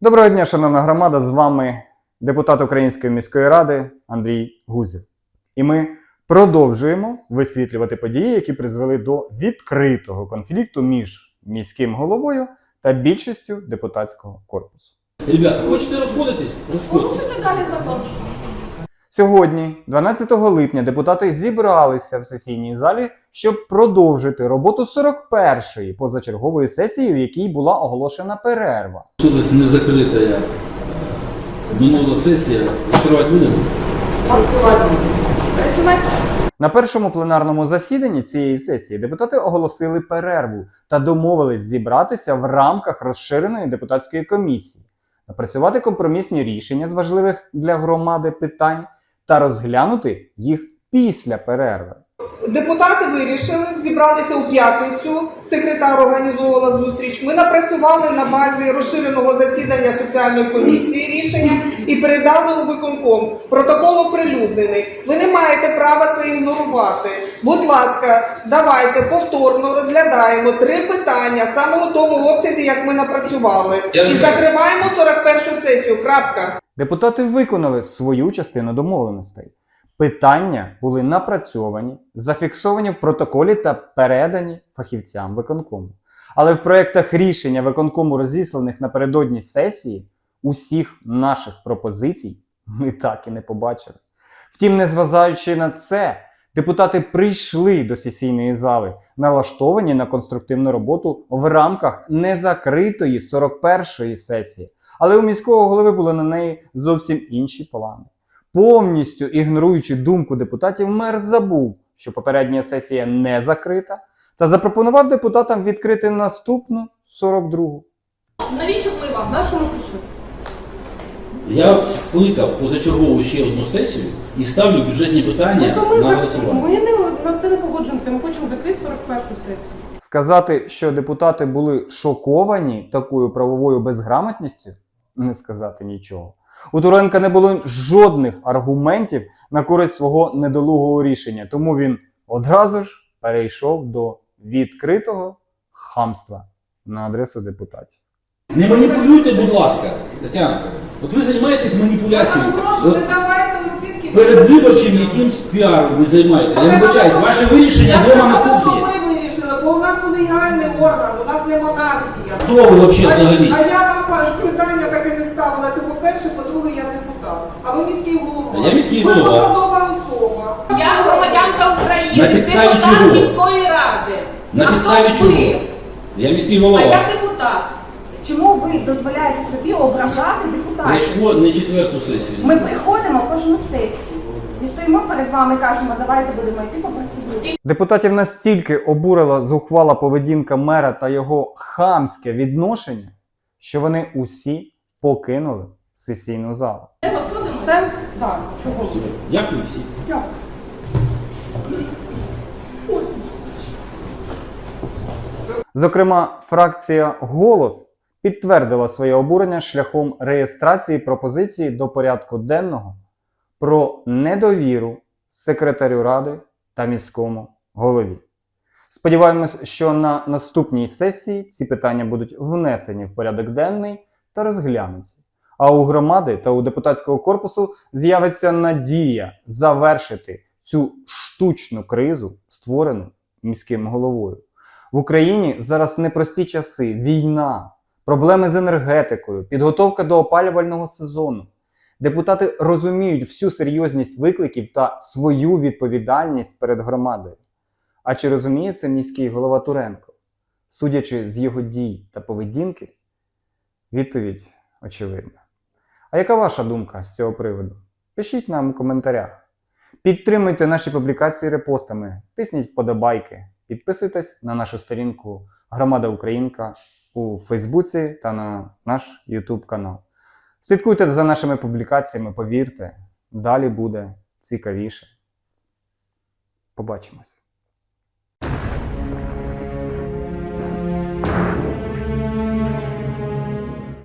Доброго дня, шановна громада. З вами депутат Української міської ради Андрій Гузів. І ми продовжуємо висвітлювати події, які призвели до відкритого конфлікту між міським головою та більшістю депутатського корпусу. Ребята, хочете розходитись? Розходьтесь. Порушуйте далі закон. Сьогодні, 12 липня, депутати зібралися в сесійній залі, щоб продовжити роботу 41-ї позачергової сесії, в якій була оголошена перерва. Лишилась не закрита я. Минула сесія. Закривати будемо? На першому пленарному засіданні цієї сесії депутати оголосили перерву та домовились зібратися в рамках розширеної депутатської комісії, напрацювати компромісні рішення з важливих для громади питань та розглянути їх після перерви. Депутати вирішили, зібралися у п'ятницю. Секретар організовувала зустріч. Ми напрацювали на базі розширеного засідання соціальної комісії рішення і передали у виконком. Протокол оприлюднений. Ви не маєте права це ігнорувати. Будь ласка, давайте повторно розглядаємо три питання саме у тому обсязі, як ми напрацювали, і закриваємо 41 сесію. Крапка. Депутати виконали свою частину домовленостей. Питання були напрацьовані, зафіксовані в протоколі та передані фахівцям виконкому. Але в проєктах рішення виконкому, розісланих напередодні сесії, усіх наших пропозицій ми так і не побачили. Втім, незважаючи на це, депутати прийшли до сесійної зали, налаштовані на конструктивну роботу в рамках незакритої 41-ї сесії. Але у міського голови були на неї зовсім інші плани. Повністю ігноруючи думку депутатів, мер забув, що попередня сесія не закрита, та запропонував депутатам відкрити наступну 42-гу. Навіщо ми вам? На що? Я скликав позачергову ще одну сесію і ставлю бюджетні питання Ну, то ми, на за- голосування. ми не, на це не погоджуємося. Ми хочемо закрити 41 сесію. Сказати, що депутати були шоковані такою правовою безграмотністю, не сказати нічого. У Туренка не було жодних аргументів на користь свого недолугого рішення, тому він одразу ж перейшов до відкритого хамства на адресу депутатів. Не маніпулюйте, будь ласка, Тетяна. От ви займаєтесь маніпуляцією. От. Перед виборчим якимсь піаром ви займаєтесь. Я вибачаюсь, ваше вирішення вдома на кухні. що Ми вирішили, бо у нас колегіальний орган, у нас не монархія. Хто ви взагалі взагалі? А я вам питання таке не ставила. Це по-перше, по-друге, я депутат. А ви міський голова. Я міський Ви голова. посадова особа. Я громадянка України, підставі депутат чого? міської ради. На А підставі хто чого? ви? Я міський А голова. я депутат. Чому ви дозволяєте собі ображати депутатів? Прийшло не четверту сесію. Ми приходимо кожну сесію і стоїмо перед вами кажемо, давайте будемо йти по процедурі. Депутатів настільки обурила зухвала поведінка мера та його хамське відношення, що вони усі покинули сесійну залу. Все? Так, чого? Дякую всім. Дякую. Зокрема, фракція Голос підтвердила своє обурення шляхом реєстрації пропозиції до порядку денного про недовіру секретарю ради та міському голові. Сподіваємось, що на наступній сесії ці питання будуть внесені в порядок денний та розглянуті. А у громади та у депутатського корпусу з'явиться надія завершити цю штучну кризу, створену міським головою. В Україні зараз непрості часи, війна, проблеми з енергетикою, підготовка до опалювального сезону. Депутати розуміють всю серйозність викликів та свою відповідальність перед громадою. А чи розуміє це міський голова Туренко? Судячи з його дій та поведінки, відповідь очевидна. А яка ваша думка з цього приводу? Пишіть нам у коментарях. Підтримуйте наші публікації репостами, тисніть вподобайки, підписуйтесь на нашу сторінку Громада Українка у Фейсбуці та на наш YouTube канал. Слідкуйте за нашими публікаціями, повірте, далі буде цікавіше. Побачимось!